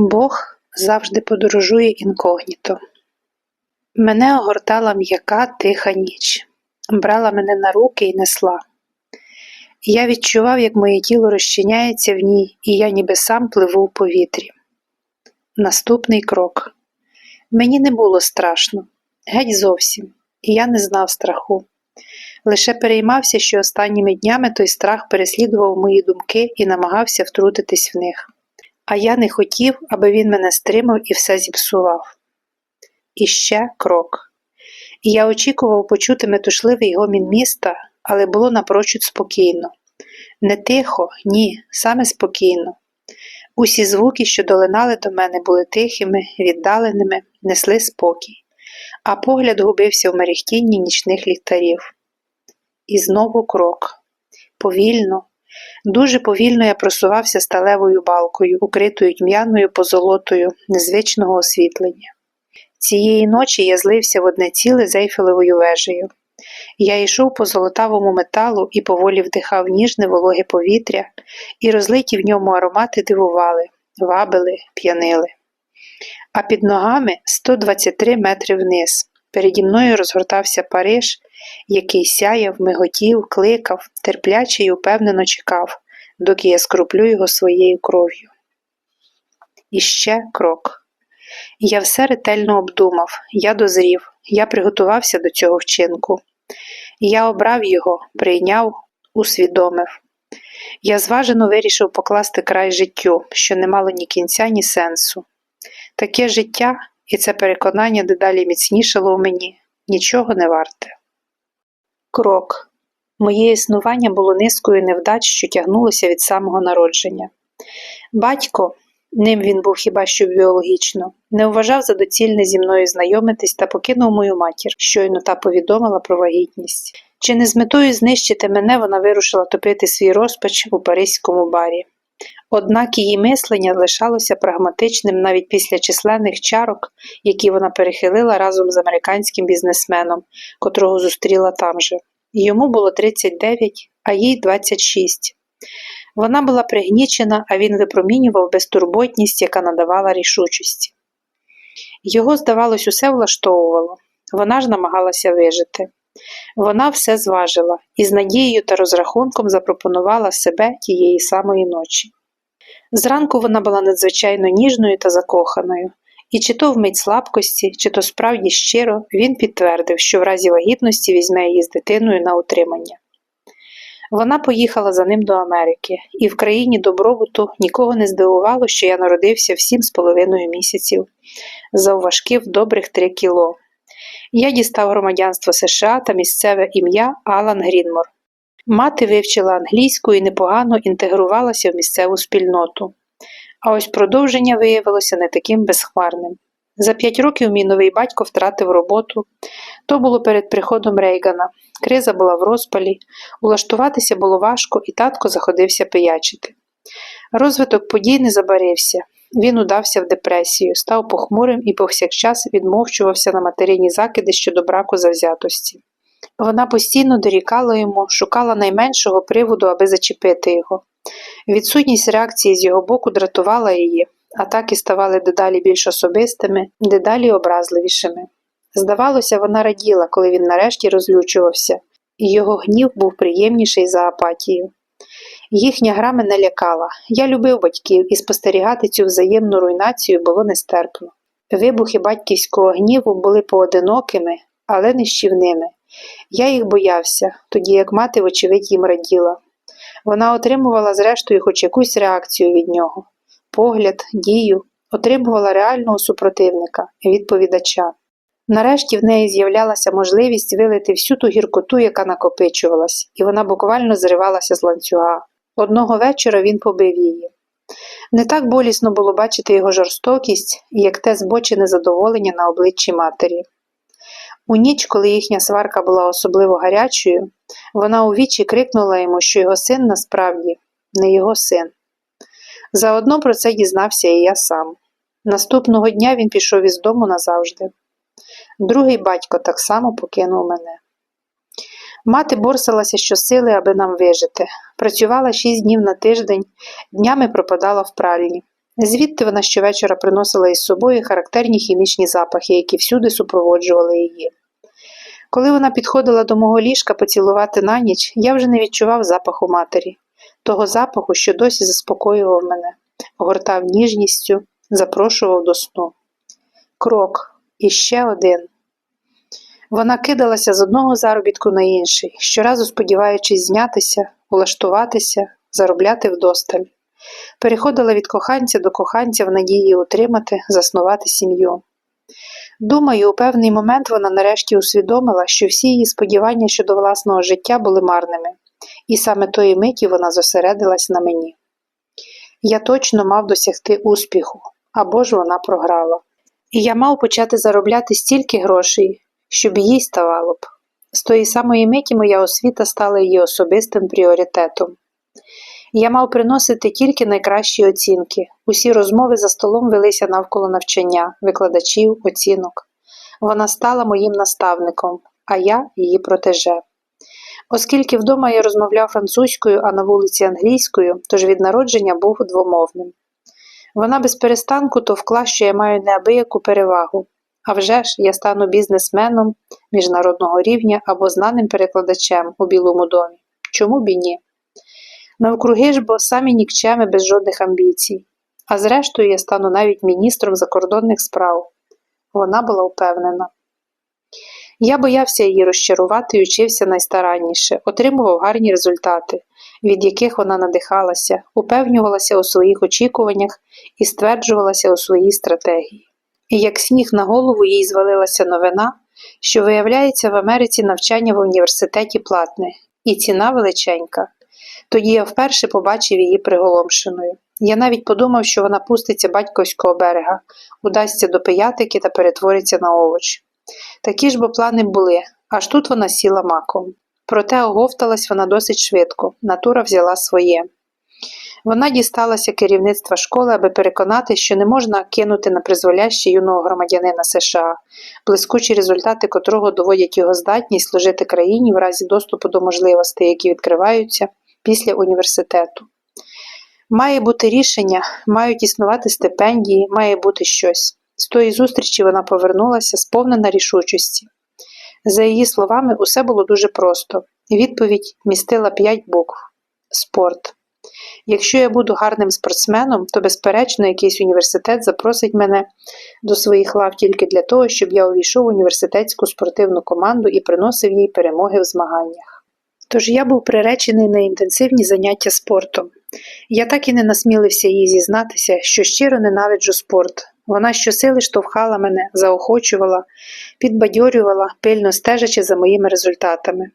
Бог завжди подорожує інкогніто. Мене огортала м'яка тиха ніч, брала мене на руки і несла. Я відчував, як моє тіло розчиняється в ній, і я ніби сам пливу в повітрі. Наступний крок. Мені не було страшно, геть зовсім, і я не знав страху. Лише переймався, що останніми днями той страх переслідував мої думки і намагався втрутитись в них. А я не хотів, аби він мене стримав і все зіпсував. І ще крок. Я очікував почути метушливий гомін міста, але було напрочуд спокійно. Не тихо, ні, саме спокійно. Усі звуки, що долинали до мене, були тихими, віддаленими, несли спокій, а погляд губився в мерехтінні нічних ліхтарів. І знову крок. Повільно, дуже повільно я просувався сталевою балкою, укритою тьмяною позолотою незвичного освітлення. Цієї ночі я злився в одне ціле з Ейфелевою вежею. Я йшов по золотавому металу і поволі вдихав ніжне вологе повітря, і розлиті в ньому аромати дивували, вабили, п'янили. А під ногами 123 метри вниз. Переді мною розгортався Париж, який сяяв, миготів, кликав, терпляче й упевнено чекав, доки я скруплю його своєю кров'ю. І ще крок. Я все ретельно обдумав, я дозрів, я приготувався до цього вчинку. Я обрав його, прийняв, усвідомив. Я зважено вирішив покласти край життю, що не мало ні кінця, ні сенсу. Таке життя і це переконання дедалі міцнішало в мені, нічого не варте. Крок. Моє існування було низкою невдач, що тягнулося від самого народження. Батько, ним він був хіба що біологічно, не вважав за доцільне зі мною знайомитись та покинув мою матір, щойно та повідомила про вагітність. Чи не з метою знищити мене вона вирушила топити свій розпач у паризькому барі. Однак її мислення лишалося прагматичним навіть після численних чарок, які вона перехилила разом з американським бізнесменом, котрого зустріла там же. Йому було 39, а їй 26. Вона була пригнічена, а він випромінював безтурботність, яка надавала рішучості. Його, здавалось, усе влаштовувало. Вона ж намагалася вижити. Вона все зважила і з надією та розрахунком запропонувала себе тієї самої ночі. Зранку вона була надзвичайно ніжною та закоханою, і чи то вмить слабкості, чи то справді щиро він підтвердив, що в разі вагітності візьме її з дитиною на утримання. Вона поїхала за ним до Америки, і в країні добробуту нікого не здивувало, що я народився в сім з половиною місяців, завважкив добрих три кіло. Я дістав громадянство США та місцеве ім'я Алан Грінмор. Мати вивчила англійську і непогано інтегрувалася в місцеву спільноту. А ось продовження виявилося не таким безхмарним. За п'ять років мій новий батько втратив роботу. То було перед приходом Рейгана. Криза була в розпалі, улаштуватися було важко, і татко заходився пиячити. Розвиток подій не забарився. Він удався в депресію, став похмурим і повсякчас відмовчувався на материні закиди щодо браку завзятості. Вона постійно дорікала йому, шукала найменшого приводу, аби зачепити його. Відсутність реакції з його боку дратувала її, атаки ставали дедалі більш особистими, дедалі образливішими. Здавалося, вона раділа, коли він нарешті розлючувався, і його гнів був приємніший за апатію. Їхня гра мене лякала. Я любив батьків, і спостерігати цю взаємну руйнацію було нестерпно. Вибухи батьківського гніву були поодинокими, але нищівними. Я їх боявся, тоді як мати, вочевидь, їм раділа. Вона отримувала, зрештою, хоч якусь реакцію від нього погляд, дію, отримувала реального супротивника, відповідача. Нарешті в неї з'являлася можливість вилити всю ту гіркоту, яка накопичувалась, і вона буквально зривалася з ланцюга. Одного вечора він побив її. Не так болісно було бачити його жорстокість, як те збочене задоволення на обличчі матері. У ніч, коли їхня сварка була особливо гарячою, вона у вічі крикнула йому, що його син насправді не його син. Заодно про це дізнався і я сам. Наступного дня він пішов із дому назавжди. Другий батько так само покинув мене. Мати борсалася щосили, аби нам вижити. Працювала шість днів на тиждень, днями пропадала в пральні. Звідти вона щовечора приносила із собою характерні хімічні запахи, які всюди супроводжували її. Коли вона підходила до мого ліжка поцілувати на ніч, я вже не відчував запаху матері, того запаху, що досі заспокоював мене, огортав ніжністю, запрошував до сну. Крок, і ще один. Вона кидалася з одного заробітку на інший, щоразу сподіваючись знятися, улаштуватися, заробляти вдосталь. Переходила від коханця до коханця в надії утримати, заснувати сім'ю. Думаю, у певний момент вона нарешті усвідомила, що всі її сподівання щодо власного життя були марними, і саме тої миті вона зосередилась на мені. Я точно мав досягти успіху, або ж вона програла. І я мав почати заробляти стільки грошей, щоб їй ставало б. З тої самої миті моя освіта стала її особистим пріоритетом. Я мав приносити тільки найкращі оцінки. Усі розмови за столом велися навколо навчання, викладачів, оцінок. Вона стала моїм наставником, а я її протеже. Оскільки вдома я розмовляв французькою, а на вулиці англійською, тож від народження був двомовним. Вона без перестанку товкла, що я маю неабияку перевагу. А вже ж я стану бізнесменом міжнародного рівня або знаним перекладачем у Білому домі. Чому б і ні? Навкруги ж бо самі нікчеми без жодних амбіцій. А зрештою я стану навіть міністром закордонних справ. Вона була впевнена. Я боявся її розчарувати і учився найстаранніше, отримував гарні результати, від яких вона надихалася, упевнювалася у своїх очікуваннях і стверджувалася у своїй стратегії. І як сніг на голову їй звалилася новина, що виявляється в Америці навчання в університеті платне, і ціна величенька. Тоді я вперше побачив її приголомшеною. Я навіть подумав, що вона пуститься батьківського берега, удасться до пиятики та перетвориться на овоч. Такі ж бо плани були, аж тут вона сіла маком. Проте оговталась вона досить швидко, натура взяла своє. Вона дісталася керівництва школи, аби переконати, що не можна кинути на призволяще юного громадянина США, блискучі результати котрого доводять його здатність служити країні в разі доступу до можливостей, які відкриваються після університету. Має бути рішення, мають існувати стипендії, має бути щось. З тої зустрічі вона повернулася, сповнена рішучості. За її словами, усе було дуже просто. Відповідь містила п'ять букв спорт. Якщо я буду гарним спортсменом, то, безперечно, якийсь університет запросить мене до своїх лав тільки для того, щоб я увійшов в університетську спортивну команду і приносив їй перемоги в змаганнях. Тож я був приречений на інтенсивні заняття спортом. Я так і не насмілився їй зізнатися, що щиро ненавиджу спорт. Вона щосили штовхала мене, заохочувала, підбадьорювала, пильно стежачи за моїми результатами.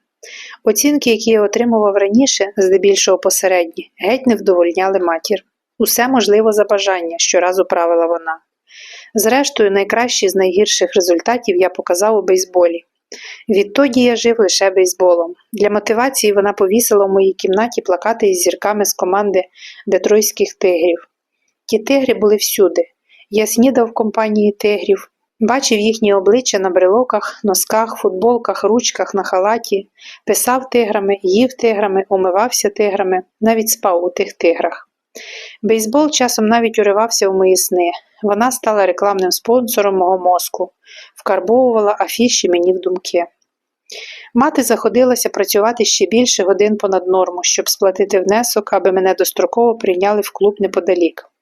Оцінки, які я отримував раніше, здебільшого посередні, геть не вдовольняли матір. Усе можливо за бажання, щоразу правила вона. Зрештою, найкращий з найгірших результатів я показав у бейсболі. Відтоді я жив лише бейсболом. Для мотивації вона повісила в моїй кімнаті плакати із зірками з команди детройських тигрів. Ті тигри були всюди. Я снідав в компанії тигрів, бачив їхні обличчя на брелоках, носках, футболках, ручках, на халаті, писав тиграми, їв тиграми, умивався тиграми, навіть спав у тих тиграх. Бейсбол часом навіть уривався в мої сни. Вона стала рекламним спонсором мого мозку, вкарбовувала афіші мені в думки. Мати заходилася працювати ще більше годин понад норму, щоб сплатити внесок, аби мене достроково прийняли в клуб неподалік.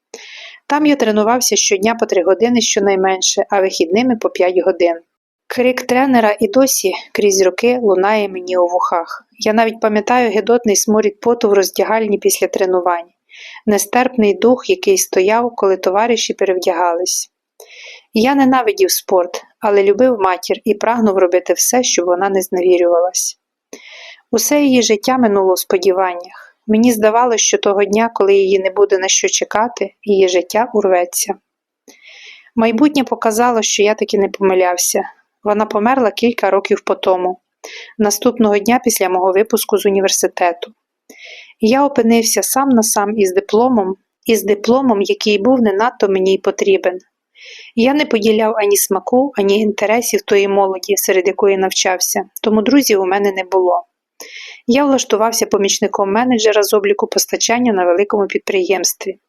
Там я тренувався щодня по три години щонайменше, а вихідними по п'ять годин. Крик тренера і досі крізь роки лунає мені у вухах. Я навіть пам'ятаю гидотний сморід поту в роздягальні після тренувань, нестерпний дух, який стояв, коли товариші перевдягались. Я ненавидів спорт, але любив матір і прагнув робити все, щоб вона не зневірювалась. Усе її життя минуло в сподіваннях. Мені здавалося, що того дня, коли її не буде на що чекати, її життя урветься. Майбутнє показало, що я таки не помилявся. Вона померла кілька років по тому, наступного дня після мого випуску з університету. Я опинився сам на сам із дипломом, із дипломом, який був не надто мені й потрібен. Я не поділяв ані смаку, ані інтересів тої молоді, серед якої навчався, тому друзів у мене не було. Я влаштувався помічником менеджера з обліку постачання на великому підприємстві.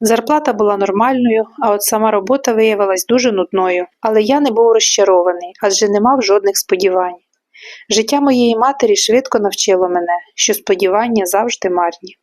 Зарплата була нормальною, а от сама робота виявилась дуже нудною. Але я не був розчарований, адже не мав жодних сподівань. Життя моєї матері швидко навчило мене, що сподівання завжди марні.